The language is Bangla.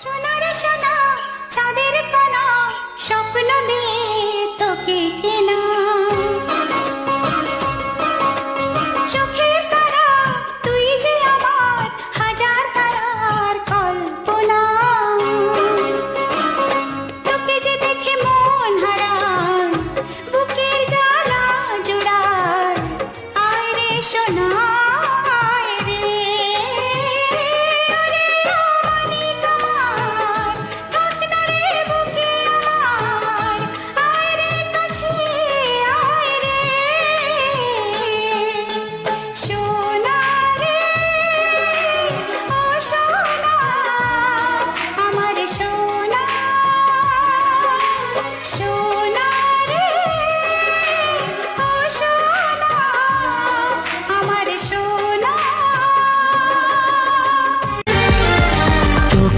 সোনারে সোনা, চাঁদের কণা স্বপ্ন দিয়ে তোকে কেনা। চোখের তারা তুই যে আমার হাজার তারার কল্পনা। তোকে যে দেখে মন হারায় বুকের জ্বালা জুড়ায় আয় রে সোনা।